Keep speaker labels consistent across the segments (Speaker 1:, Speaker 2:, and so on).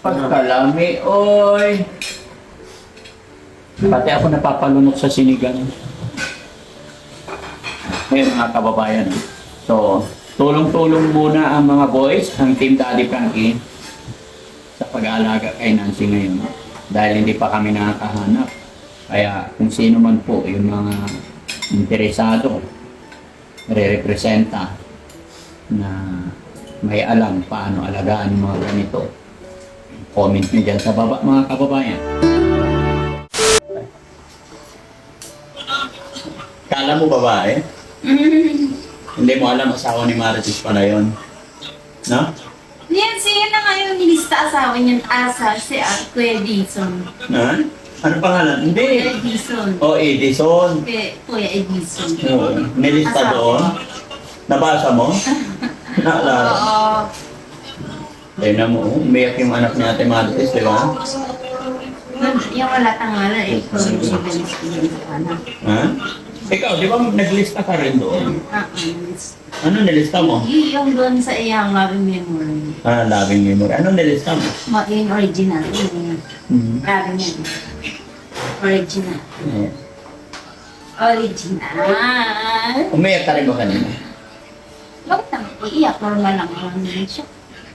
Speaker 1: Pagkalami, oy. Pati ako napapalunok sa sinigang. Ngayon mga kababayan. So, tulong-tulong muna ang mga boys, ang Team Daddy Frankie sa pag-aalaga kay Nancy ngayon. Dahil hindi pa kami nakakahanap. Kaya kung sino man po yung mga interesado, re-representa na may alam paano alagaan mga ganito. Comment nyo dyan sa baba mga kababayan. Kala mo babae? Hindi mo alam asawa ni Marites pala yun. No?
Speaker 2: Yan, siya na ngayon nilista asawa niyan asa si uh, Kuya Edison.
Speaker 1: Ha? Ano pangalan?
Speaker 2: Kuya
Speaker 1: Hindi.
Speaker 2: Edison.
Speaker 1: O, Edison.
Speaker 2: Kuya, Kuya Edison.
Speaker 1: Oo. Nilista doon. Nabasa mo? Naalala.
Speaker 2: Oo.
Speaker 1: Tignan mo, oh, umiyak yung anak ni Ate Marites, di ba?
Speaker 2: Yung wala tangala, eh, kung hindi ba kanan.
Speaker 1: Ha? Ikaw, di ba naglista ka rin doon?
Speaker 2: Ah, ah,
Speaker 1: Ano nilista mo?
Speaker 2: y- yung doon sa iyang loving memory.
Speaker 1: Ah, loving memory. Ano nilista mo?
Speaker 2: Ma- Yung original. Yung
Speaker 1: Hmm.
Speaker 2: loving memory. Original.
Speaker 1: Eh,
Speaker 2: Original.
Speaker 1: Umiyak ka rin ba kanina?
Speaker 2: Bakit naman iiyak? Normal lang naman siya.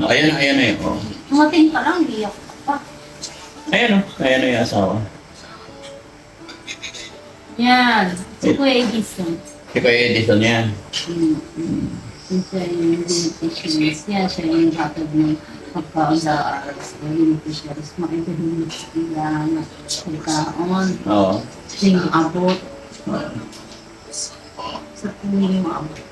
Speaker 1: Oh, ayan, ayan na yun. Oh.
Speaker 2: Tumating pa lang, iiyak ka pa.
Speaker 1: Ayan o, ayan na yung asawa.
Speaker 2: Yan. Si Kuya Edison.
Speaker 1: Si Kuya Edison yan.
Speaker 2: Mm. Siya yung beneficiaries niya. Siya yung hatag ng pagkaon sa beneficiaries. Makikinig sila na pagkaon.
Speaker 1: Oo.
Speaker 2: Siya yung abot. Sa tuwing yung abot.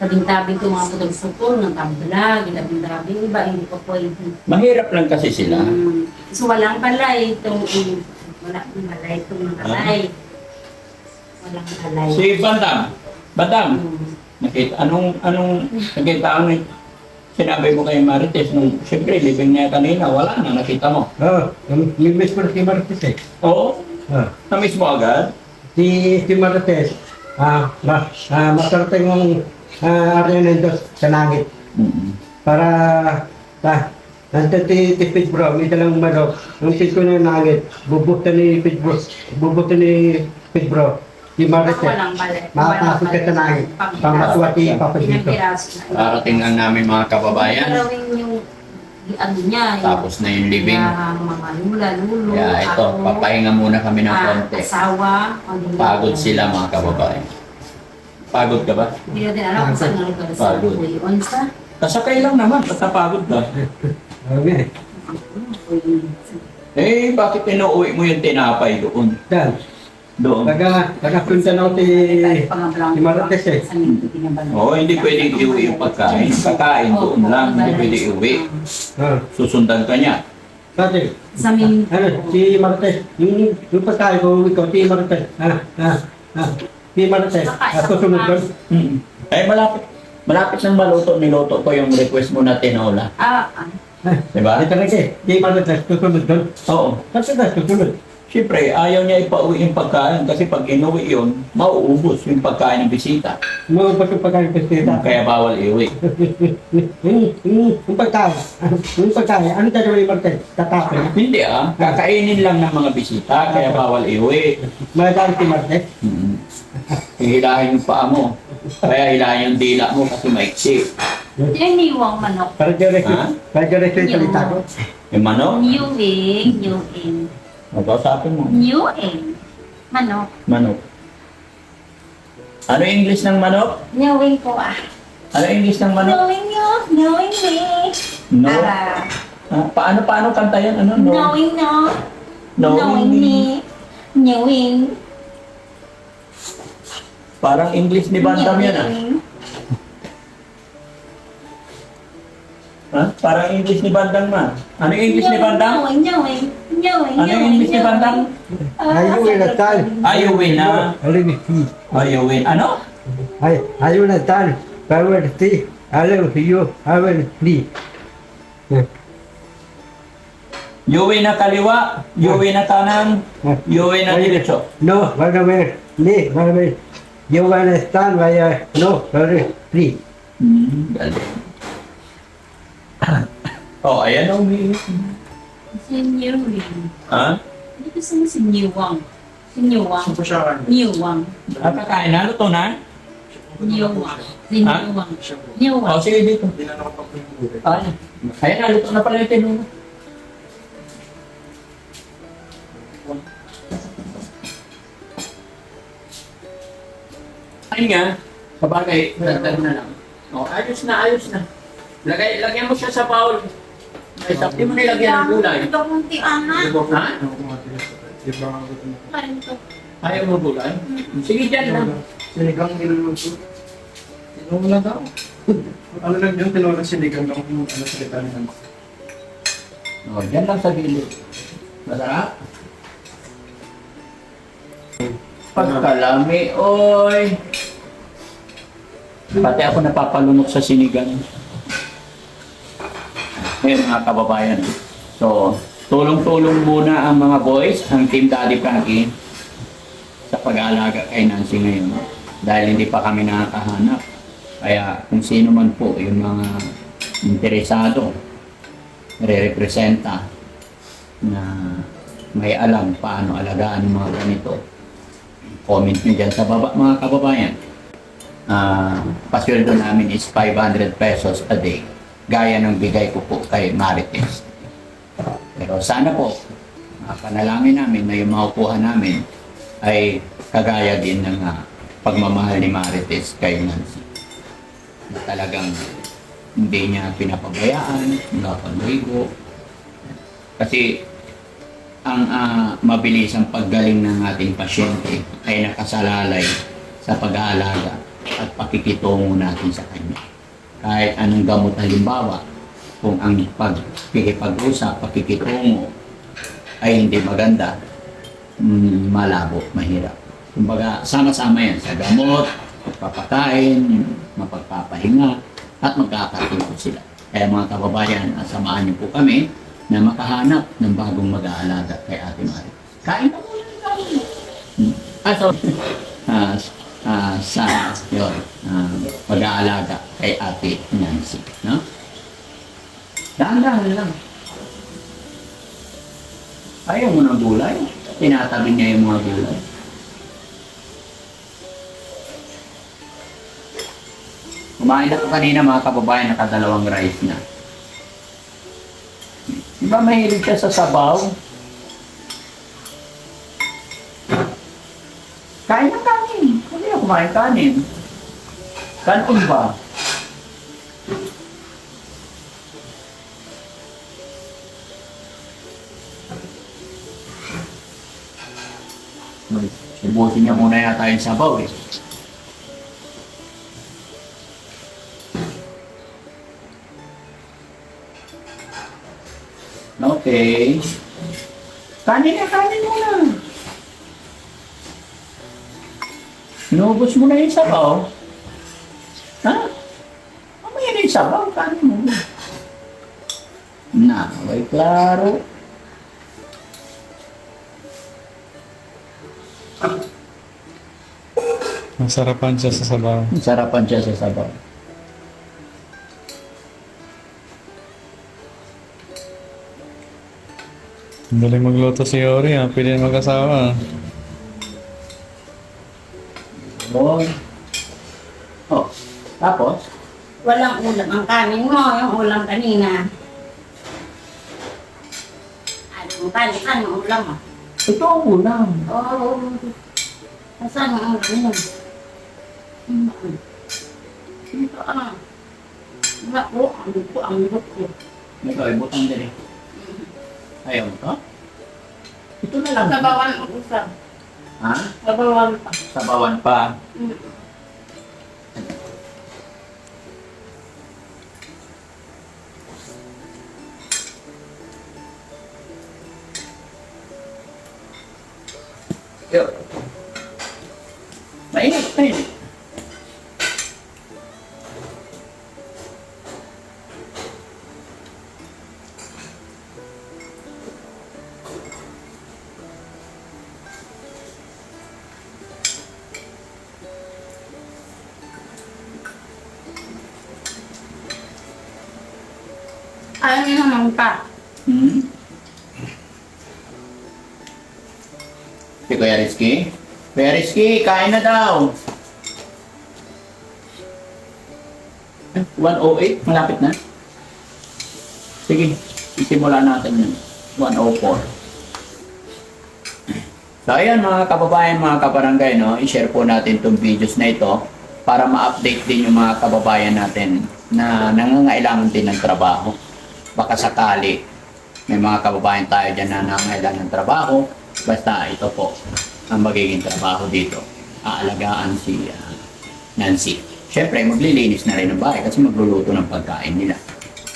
Speaker 2: sa certificate kasi itong banan niya, dapat na ilat mo lang, na hindi ganyan ang balay. Pag tulda lang, balay yung tao, po, hindi nakakasaya yung sinasabi ng balay, kaya mga tulda yung nakita ko. Mga putang sukol, ng tabla, ginabing tabi, iba, hindi ko pwede.
Speaker 1: Mahirap lang kasi sila.
Speaker 2: Mm, so, walang balay, itong, um, wala akong balay, itong balay. Walang balay.
Speaker 1: Si Bandam. Bandam.
Speaker 2: Mm.
Speaker 1: Nakita, anong, anong, nakita ang sinabi mo kay Marites nung, siyempre, living niya kanina, wala na, nakita mo.
Speaker 3: Oo, yung limbis ko na si Marites eh.
Speaker 1: Oo,
Speaker 3: Ah,
Speaker 1: na-miss mo agad.
Speaker 3: si, si Marites, ah, ma, ah, masarap yung ah, area ng Diyos sa langit.
Speaker 1: Mm-hmm.
Speaker 3: Para, ah, si, si Pete Bro, may dalang manok. Nung sis ko na yung langit, bubuta ni Pete Bro, bubuta ni Pete Bro.
Speaker 2: Walang balay.
Speaker 3: makakapit ka sa langit. Pang matuwa si Papa dito.
Speaker 1: Darating lang namin mga kababayan.
Speaker 2: Yung ano niya. yung-
Speaker 1: Tapos na yung living.
Speaker 2: Kaya mga lula, lulo.
Speaker 1: Kaya ito,
Speaker 2: ako,
Speaker 1: papahinga muna kami ng
Speaker 2: ah,
Speaker 1: konti.
Speaker 2: Asawa. ano.
Speaker 1: Pagod sila mga kababayan. Pagod ka ba?
Speaker 2: Hindi natin alam kung saan ang lugar sa
Speaker 1: Pagod.
Speaker 2: Onsa.
Speaker 1: Kasakay lang naman, basta pagod ka.
Speaker 3: Nga eh.
Speaker 1: Eh, bakit inuwi mo yung tinapay doon?
Speaker 3: Dan,
Speaker 1: Doon.
Speaker 3: taga, taga punta na ako si, si Marites eh.
Speaker 1: Oo, hindi pwedeng iuwi yung pagkain. Pagkain doon lang, hindi pwede iuwi.
Speaker 3: Ah,
Speaker 1: Susundan ka niya.
Speaker 3: Dati,
Speaker 2: Sa amin.
Speaker 3: ano, si Marites, yung, yung pagkain ko, ikaw, si Marites, ah, ah, ah, si Marites, ah, susunod doon.
Speaker 1: Mm. Eh, malapit. Malapit nang maluto, niluto ko yung request mo na tinola.
Speaker 2: Ah, ah.
Speaker 1: Diba?
Speaker 3: Ay talaga eh, si Marites, susunod doon.
Speaker 1: Oo.
Speaker 3: Kasi na, susunod.
Speaker 1: Siyempre, ayaw niya ipauwi yung pagkain kasi pag inuwi yun, mauubos yung pagkain ng bisita.
Speaker 3: Mga ba yung pagkain ko siya?
Speaker 1: Kaya bawal iuwi.
Speaker 3: Yung, yung, yung pagkain, yung pagkain, ano gagawin ni Marites? Tatapin.
Speaker 1: Hindi ah, kakainin lang ng mga bisita, kaya bawal iuwi.
Speaker 3: Magagamit si Marites.
Speaker 1: Mm. Hihilahin yung paa mo. Kaya hilahin yung dila mo kasi maiksi.
Speaker 2: Yung niwang manok.
Speaker 3: Para diretso,
Speaker 1: Ha?
Speaker 3: para diretso yung salita ko.
Speaker 1: Yung manok,
Speaker 2: Newing, newing.
Speaker 1: magkausapin mo.
Speaker 2: Newing. Manok.
Speaker 1: Manok. Ano yung English ng manok?
Speaker 2: Newing po ah.
Speaker 1: Ano yung English ng manok?
Speaker 2: Knowing you, knowing me.
Speaker 1: No.
Speaker 2: Ah,
Speaker 1: Ah, paano paano kanta yan? Ano? No.
Speaker 2: knowing no,
Speaker 1: Knowing
Speaker 2: knowing me, knowing.
Speaker 1: Parang English ni Bandam yan ah. Ha? Parang English ni Bandam ma. Ano yung English ni Bandam?
Speaker 2: Knowing, knowing,
Speaker 1: Ano yung Miss Bandang?
Speaker 3: Ayun na tal.
Speaker 1: Ayuwin na.
Speaker 3: Alam si.
Speaker 1: Ayuwin. Ano?
Speaker 3: Ay, ayun na tal. Power si. Alam si you. Alam si.
Speaker 1: Yuwi na kaliwa, yuwi na kanan, yuwi na diretso.
Speaker 3: No, wag naman. Ni, wag naman. You understand why I, no, sorry, free.
Speaker 1: Hmm, galing. oh, ayan o. May...
Speaker 2: Si Newing.
Speaker 1: Ha?
Speaker 2: Hindi kasi mo si Newang. Si Newang. Newang.
Speaker 1: Ah, kakain na? Luto na?
Speaker 2: Newang. Si
Speaker 1: Ha?
Speaker 2: Newang.
Speaker 1: Oh,
Speaker 2: Newang.
Speaker 1: sige dito. Ay, ayan na, luto na pala yung tinuro. Ay nga, sabagay, dagdag na lang. Oh, ayos na, ayos na. Lagay, lagyan mo siya sa bowl. Ay, sa mo nilagyan ng gulay.
Speaker 2: Ito kunti, Ana.
Speaker 1: Ha?
Speaker 2: Kain to.
Speaker 1: Ayaw mo gulay? Sige, dyan lang.
Speaker 4: Sinigang niluluto. Tinong lang daw. ano lang yun, tinong sinigang lang kung ano salita niya.
Speaker 1: Oh, dyan lang sa gilid. Masarap. Pagkalami, oy. Pati ako napapalunok sa sinigang. Ngayon mga kababayan. So, tulong-tulong muna ang mga boys, ang Team Daddy Frankie sa pag-aalaga kay Nancy ngayon. Dahil hindi pa kami nakakahanap. Kaya kung sino man po yung mga interesado, re-representa na may alam paano alagaan yung mga ganito. Comment nyo dyan sa baba mga kababayan. Ah, pasweldo namin is 500 pesos a day. Gaya ng bigay ko po kay Marites. Pero sana po, mga panalangin namin na yung makukuha namin ay kagaya din ng ah, pagmamahal ni Marites kay Nancy. Na talagang hindi niya pinapabayaan, nakapaligo. Kasi ang ah, mabilis ang paggaling ng ating pasyente ay nakasalalay sa pag-aalaga at pakikitungo natin sa kanya. Kahit anong gamot halimbawa, kung ang pagkikipag-usap, pakikitungo ay hindi maganda, mm, malabo, mahirap. Kumbaga, sama-sama yan sa gamot, pagpapakain, mapagpapahinga, at magkakatulog sila. Kaya mga kababayan, ah, samahan niyo po kami na makahanap ng bagong mag-aalaga kay Ate Mari. Kain na muna. Hmm. Ah, so, ah, sa yun, ah, pag-aalaga kay Ate Nancy. No? Dahan-dahan lang. Ayaw mo ng gulay. Tinatabi niya yung mga gulay. Kumain ako kanina mga kababayan, nakadalawang rice na. Di ba mahilig siya sa sabaw? Kumain kanin. Kanin ba? Subutin niya muna yata yung sabaw eh. Okay. Kanin na, kanin muna. Inubos mo na yung sabaw. Ha? Mamaya na yung sabaw, kanin mo. Na, way klaro.
Speaker 5: Masarapan siya sa sabaw.
Speaker 1: Sarapan siya sa sabaw.
Speaker 5: Dali magluto si Yori ha. Pwede na mag-asawa.
Speaker 1: Boy. Oh, tapos?
Speaker 2: Walang ulam ang kanin mo, yung ulam kanina. Ano ang kanin? Ano ang ulam mo?
Speaker 1: Ito ang ulam.
Speaker 2: Oo. Asan ang ulam mo? Ito ah. Naku, ang dugo, ang dugo.
Speaker 1: Ito ay butang din eh. Ayaw mo to? Ito na lang.
Speaker 2: Sabawan ang usap.
Speaker 1: Ha?
Speaker 2: Sabawan pa.
Speaker 1: Sabawan pa.
Speaker 2: Mm.
Speaker 1: Yo. Mainit, mainit.
Speaker 2: Ayaw niya naman pa.
Speaker 1: Hmm? Si Kuya Rizky? Kuya Rizky, kain na daw. Eh, 108, malapit na. Sige, isimula natin yun. 104. So ayan mga kababayan, mga kabarangay, no? i-share po natin itong videos na ito para ma-update din yung mga kababayan natin na nangangailangan din ng trabaho. Baka sakali may mga kababayan tayo dyan na nangangailangan ng trabaho, basta ito po ang magiging trabaho dito. Aalagaan si ah, Nancy. Siyempre, maglilinis na rin ng bahay kasi magluluto ng pagkain nila.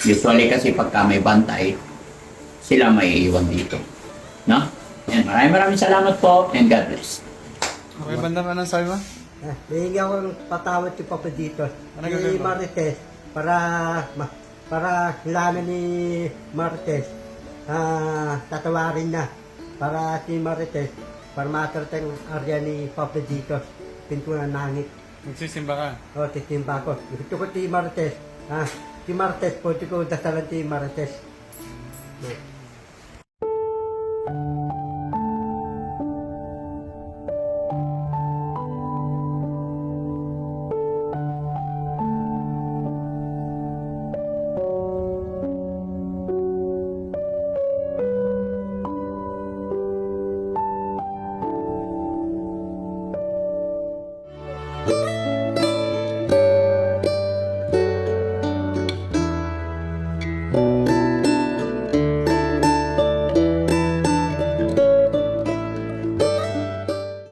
Speaker 1: Usually kasi pagka may bantay, sila may iwan dito. No? Yan, maraming maraming salamat po and God bless.
Speaker 5: Okay, bandang anong sabi mo?
Speaker 3: Ah, Hihingi ako ng patawad si Papa dito.
Speaker 5: Ano gagawin mo?
Speaker 3: Marites para ma, para kilala ni Marites. Ah, tatawarin na para si Marites para makarating ang area ni Papa dito. Pintuan ng langit.
Speaker 5: Magsisimba ka.
Speaker 3: O, titimba ko. Gusto ko si Marites. Ah, si Marites, pwede ko dasalan si Marites. Ah,